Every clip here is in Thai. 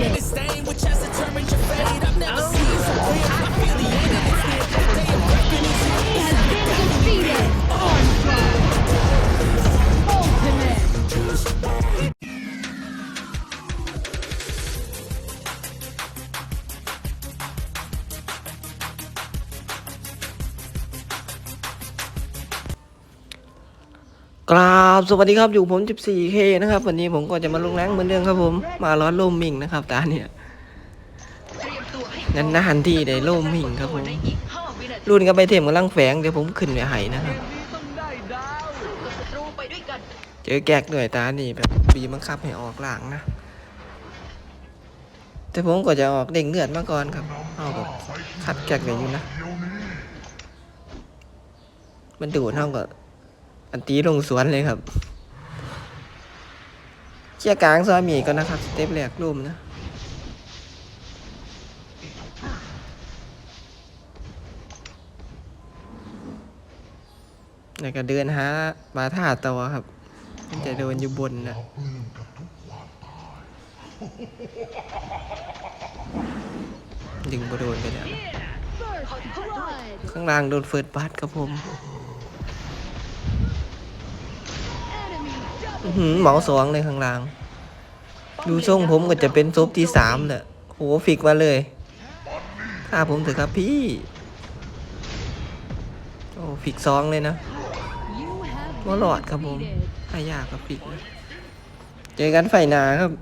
This กราบสวัสดีครับอยู่ผม 14K นะครับ วันนี้ผมก็จะมาลงแรงเหมือนเดิมครับผม มาร้อนโลมมิงนะครับตาเนี่ยนั่นนานที่ได้โลมมิงครับผมรุ่นกับไปเทมกำลังแฝงเดี๋ยวผมขึ้นไปไห้นะครับศัตรูไปด้วยกันเจอแกกด้วยตานี่แบบบีบังคับให้ออกหลังนะ แต่ผมก็จะออกเด้งเลือดมาก่อนครับเอาแบบคัดแกกไว้อยู่นะ มันดูดเท่ากับ อันตีลงสวนเลยครับเชี่ยกลางซอยหมีก็นะครับ สเต็ปแรกลุ่มนะแล้วก็เดินหาบาท่าตัวครับมันจะเดินอยู่บนนะดึงบโดนไปแล้วข้างล่างโดนเฟิร์สบัสครับผม อื้อ double หือเหมาสองเลยข้างล่าง ดูทรงผมก็จะเป็นซบที่สามแหละโหฟิกมาเลยฆ่าผมเถอะครับพี่ โอ้ฟิกสองเลยนะ You have ว่า been หลอดครับผม defeated. ให้ยากครับฟิกนะเจอกันไฟหนาครับ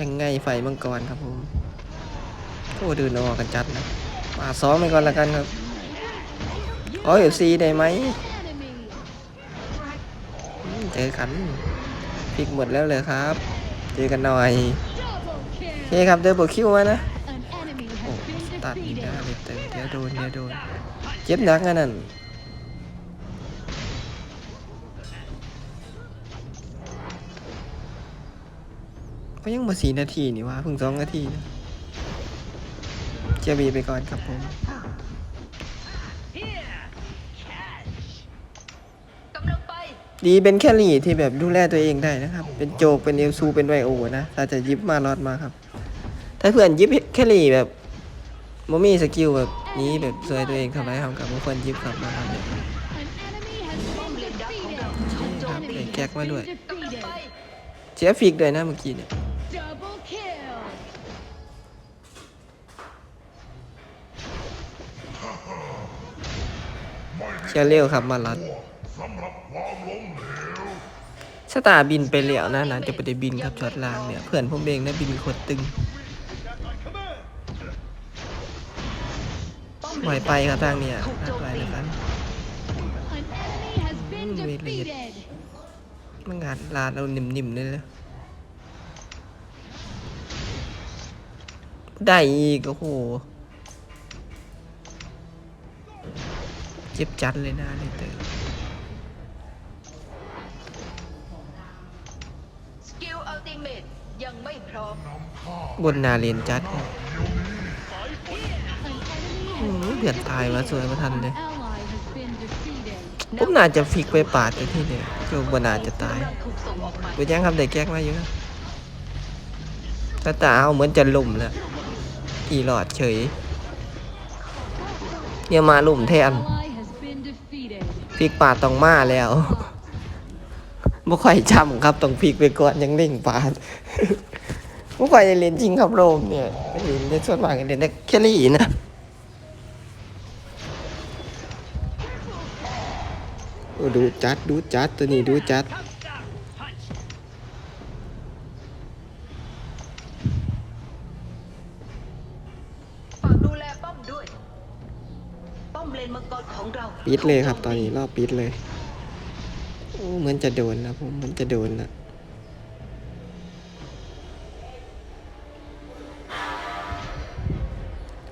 ยังไงไฟมังกรครับผมโอ้เดินออกกันจัดนะมาซ้อมไปก่อนละกันครับ ขอเอซีได้ไหมเจอกันฟิกหมดแล้วเลยครับ เจอกันหน่อยโอเคครับเดินบวคิวมานะโอ้ตัดอีกแล้วเลยเติมเดี๋ยวโดนเดี๋ยวโดนเจ็บหนักนะนั่นก็ยังมาสี่นาทีนี่วะเพิ่งสองนาทีนะเจียบีไปก่อนครับผม ดีเป็นแครี่ที่แบบดูแลตัวเองได้นะครับ เป็นโจกเป็นเอลซูเป็นไวโอนะถ้าจะยิบมารอดมาครับ ถ้าเพื่อนยิบแครี่แบบโมมี่สกิลแบบนี้แบบสวยตัวเองทำไรทำกับบุคคลยิบครับมาทำเนี่ย An enemy has been defeated. ใส่แก๊กมาด้วยเสียฟิกด้วยนะเมื่อกี้เนี่ยเชียร์เร็วครับมาลัด สตาร์บินไปแล้วนะนะจะไปได้บินครับช็อตล่างเนี่ยเพื่อนผมเองนะบินโคตรตึงไหวไปครับทางเนี่ยถูกโจมไปแล้วกัน An enemy has been Mm, wait, wait. defeated. มันงานลาดเรานิ่มๆเลยเลยได้อีกโอ้โหเจ็บจัดเลยนะเลยเตอ ติเมตยังไม่พร้อมบนนาเลนจัดครับ An enemy อื has ม been เดือดตายมาสวยมาทันเลย An ally has been defeated. ผมน่าจะฟิกไปปาดไปที่เนี่ยโจบน่าจะตายกำลังถูกส่งออกไปไปยังครับได้แก๊กมาอยู่นะตาตาเอาเหมือนจะลุ่มแล้วอีหลอดเฉยเนี่ยมาลุ่มแทน Ally has been defeated. พลิกปาดต้องมาแล้ว บ่ค่อยจำครับต้องพลิกไปก่อนยังเล่งปาดบ่ค่อยได้เล่นจริงครับโรมเนี่ยเล่นในส่วนมากเล่นได้แค่นี้นะโอ้ดูจัดดูจัดตัวนี้ดูจัดฝากดูแลป้อมด้วยป้อมเลนมังกรของเราปิดเลยครับตอนนี้รอบปิดเลยโอ้ เหมือนจะโดนนะผมเหมือนจะโดนนะ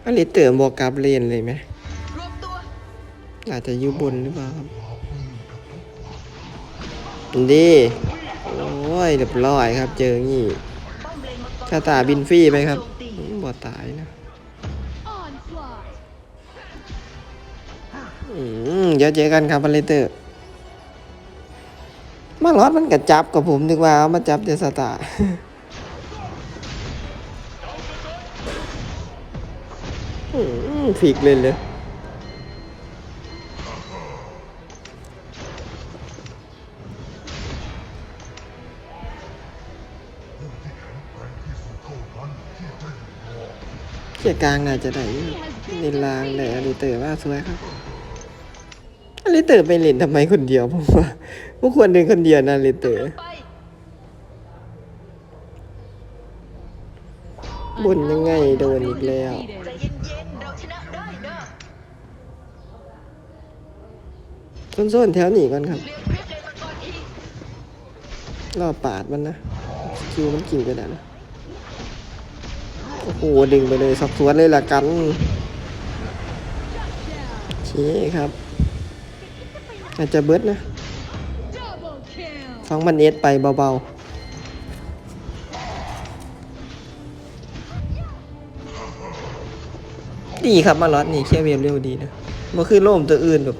อันนี้เติมบอกกับเลนเลยไหมอาจจะอยู่บนหรือเปล่าครับดีโอ้ยเรียบร้อยครับ เจองี้ป้อมเลนมังกรชาตาบินฟรีไปครับโจมตีอืมบ่ตายนะอืมเดี๋ยวเจอกันครับพาเลเตอร์ มาลอดมันกับจับกับผมนึกว่าเอามาจับเดสตาร์อืมฟิกเลยเลยเกียกลางน่าจะได้ He has ในลางแต่อลิเตอร์ว่าสวยครับ ลิเตอร์ไปเล่นทำไมคนเดียวผมว่าไม่ควรเดินคนเดียวนะลิเตอร์บ่นยังไงโดนอีกแล้วใจเย็นๆเราชนะได้นโซนแถวหนีก่อนครับเรียกคลิปเลยมาก่อปาดมันนะสกิลมันกินไปแล้วนะโอ้โหดึงไปเลยสอบสวนเลยละกันโอเคครับ อาจจะเบิดนะ Double kill. ฟังมันเอสไปเบาๆดีครับมาลอดนี่เคลียร์เวฟเร็วดีนะมันคือโล่มตัวอื่นแบบ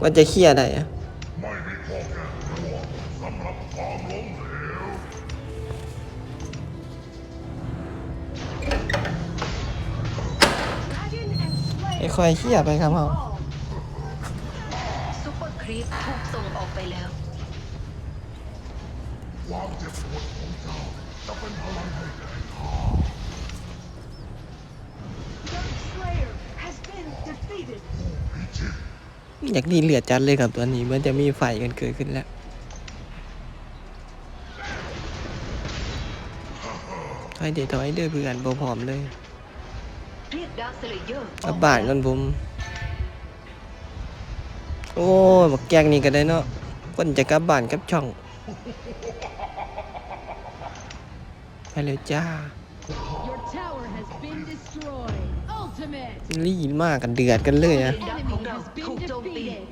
กว่าจะเคลียร์ได้อะค่อยๆเคลียร์ไปครับเฮา ซุปเปอร์ครีปถูกส่งออกไปแล้วอยากดีเหลือดจัดเลยกับตัวนี้มันจะมีไฟกันเกิดขึ้นแล้วถอยเดี๋ยวถอยเด้อเพื่อนบ่พร้อมเลยเรียกดาร์คสเลเยอร์กลับบ้านกันผม โอ้ยบักแกงนี่ก็ได้เนาะคนจะกลับบ้านกับช่องไปเลยจ้า Your tower has been destroyed. Ultimate. รีดมากกันเดือดกันเลยอะ Enemy has been defeated.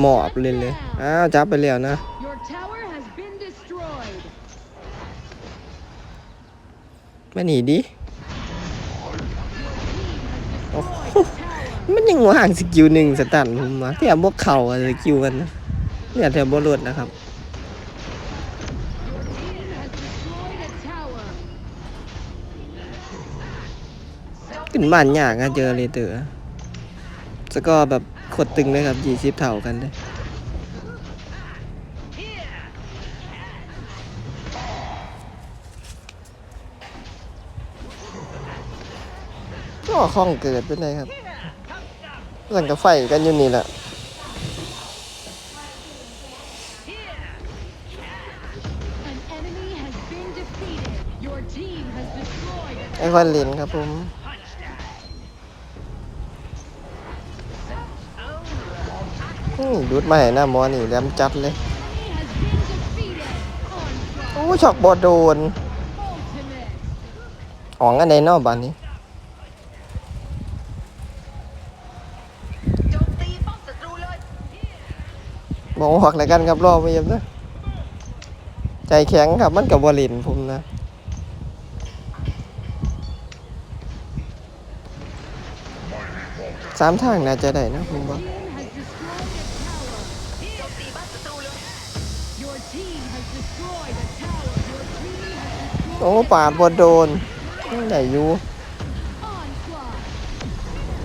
หมอบเลยเลย อ้าว จับไปแล้วนะ Your tower has been destroyed. มาหนีดิ โอ้โห Tower. มันยังว่างสกิลหนึ่งสตันผมมาแถมพวกเข่าสกิลกันนะเนี่ยแถมบอลดนะครับขึ้นบ้านยากอะเจอเลยเตอร์สกอร์แบบโคตรตึงเลยครับยี่สิบเท่ากันเลยก็ข้องเกิดเป็นไรครับ หลังกับไฟกันอยู่นี่แหละ An enemy has been defeated. Your team has destroyed a ไอคอนเลนครับผมอืมดูดมาให้หน้าหมอนี่แหลมจัดเลย enemy has been defeated. Onslaught. โอ้ช็อกบอโดน Ultimate. ของอันใดเนอกบ้านนี้ โจมตีป้อมศัตรูเลย บอกหักอะไรกันครับรอบไปยับนะใจแข็งครับมันกับบอลินผมนะสามทางน่าจะได้นะผมว่าโอ้ปาดบอโดนไหนอยู่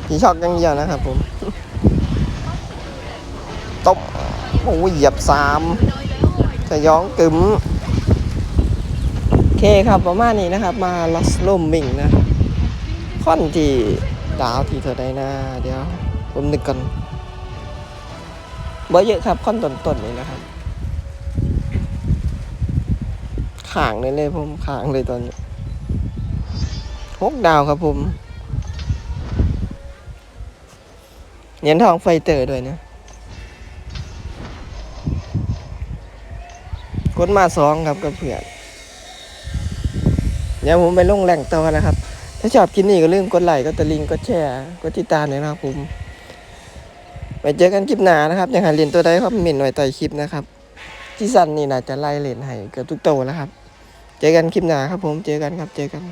ผีช็อกยังเดียวนะครับผมตบ โอ้ยเหยียบสามสยองกึมโอเคครับประมาณนี้นะครับ มาลอสลมมิงนะค่อนที่ดาวที่เธอได้นะเดี๋ยวผมนึกกันบ่เยอะครับค่อนต้นๆนี่นะครับขางเลยเลยผมขางเลยตอนนี้หกดาวครับผมเหรียญทองไฟเตอร์ด้วยนะ นมาสองครับกับเพื่อนเดี๋ยวผมไปลงแหล่งต่อนะครับ ถ้าชอบคลิปนี้ก็ลืมกดไลค์กดตะลิงกดแชร์กดติดตามเลยนะครับผมไปเจอกันคลิปหน้านะครับอย่างหาเหรียญตัวใดครับเมนไว้ใต้คลิปนะครับ ที่สั้นนี่น่าจะไล่เหรียญให้เกือบทุกโตวแล้วครับ เจอกันคลิปหน้าครับผมเจอกันครับเจอกัน